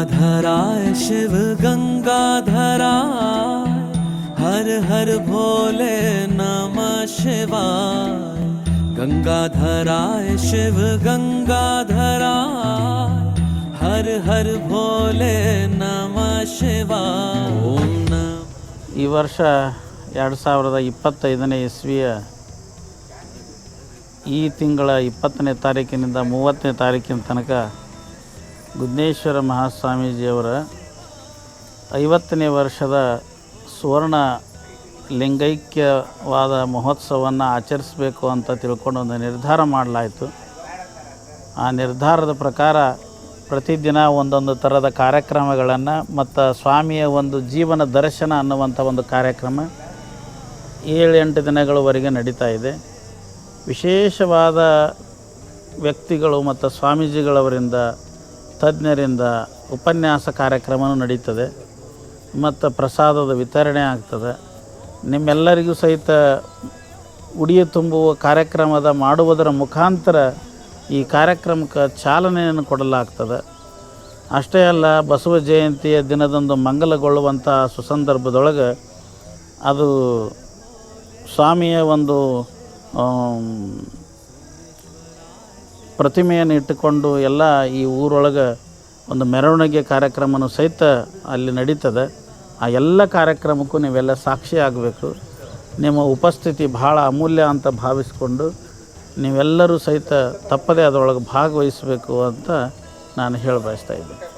गंगाधराय शिव गंगाधराय हर हर भोले नमः शिवाय गंगाधराय शिव गंगाधराय हर हर भोले नमः शिवाय ओम नमः ಈ ವರ್ಷ ಎರಡು ಸಾವಿರದ ಇಪ್ಪತ್ತೈದನೇ ಇಸ್ವಿಯ ಈ ತಿಂಗಳ ಇಪ್ಪತ್ತನೇ ತಾರೀಕಿನಿಂದ ಮೂವತ್ತನೇ ತಾರೀಕಿನ ತನಕ ಗುದ್ನೇಶ್ವರ ಮಹಾಸ್ವಾಮೀಜಿಯವರ ಐವತ್ತನೇ ವರ್ಷದ ಸುವರ್ಣ ಲಿಂಗೈಕ್ಯವಾದ ಮಹೋತ್ಸವವನ್ನು ಆಚರಿಸಬೇಕು ಅಂತ ತಿಳ್ಕೊಂಡು ಒಂದು ನಿರ್ಧಾರ ಮಾಡಲಾಯಿತು. ಆ ನಿರ್ಧಾರದ ಪ್ರಕಾರ ಪ್ರತಿದಿನ ಒಂದೊಂದು ಥರದ ಕಾರ್ಯಕ್ರಮಗಳನ್ನು ಮತ್ತು ಸ್ವಾಮಿಯ ಒಂದು ಜೀವನ ದರ್ಶನ ಅನ್ನುವಂಥ ಒಂದು ಕಾರ್ಯಕ್ರಮ ಏಳು ಎಂಟು ದಿನಗಳವರೆಗೆ ನಡೀತಾ ಇದೆ. ವಿಶೇಷವಾದ ವ್ಯಕ್ತಿಗಳು ಮತ್ತು ಸ್ವಾಮೀಜಿಗಳವರಿಂದ ತಜ್ಞರಿಂದ ಉಪನ್ಯಾಸ ಕಾರ್ಯಕ್ರಮವೂ ನಡೀತದೆ. ಮತ್ತು ಪ್ರಸಾದದ ವಿತರಣೆ ಆಗ್ತದೆ. ನಿಮ್ಮೆಲ್ಲರಿಗೂ ಸಹಿತ ಉಡಿಯ ತುಂಬುವ ಕಾರ್ಯಕ್ರಮದ ಮಾಡುವುದರ ಮುಖಾಂತರ ಈ ಕಾರ್ಯಕ್ರಮಕ್ಕೆ ಚಾಲನೆಯನ್ನು ಕೊಡಲಾಗ್ತದೆ. ಅಷ್ಟೇ ಅಲ್ಲ, ಬಸವ ಜಯಂತಿಯ ದಿನದಂದು ಮಂಗಲಗೊಳ್ಳುವಂಥ ಸುಸಂದರ್ಭದೊಳಗೆ ಅದು ಸ್ವಾಮಿಯ ಒಂದು ಪ್ರತಿಮೆಯನ್ನು ಇಟ್ಟುಕೊಂಡು ಎಲ್ಲ ಈ ಊರೊಳಗೆ ಒಂದು ಮೆರವಣಿಗೆ ಕಾರ್ಯಕ್ರಮನೂ ಸಹಿತ ಅಲ್ಲಿ ನಡೀತದೆ. ಆ ಎಲ್ಲ ಕಾರ್ಯಕ್ರಮಕ್ಕೂ ನೀವೆಲ್ಲ ಸಾಕ್ಷಿ ಆಗಬೇಕು. ನಿಮ್ಮ ಉಪಸ್ಥಿತಿ ಭಾಳ ಅಮೂಲ್ಯ ಅಂತ ಭಾವಿಸ್ಕೊಂಡು ನೀವೆಲ್ಲರೂ ಸಹಿತ ತಪ್ಪದೇ ಅದರೊಳಗೆ ಭಾಗವಹಿಸಬೇಕು ಅಂತ ನಾನು ಹೇಳ ಬಯಸ್ತಾ ಇದ್ದೀನಿ.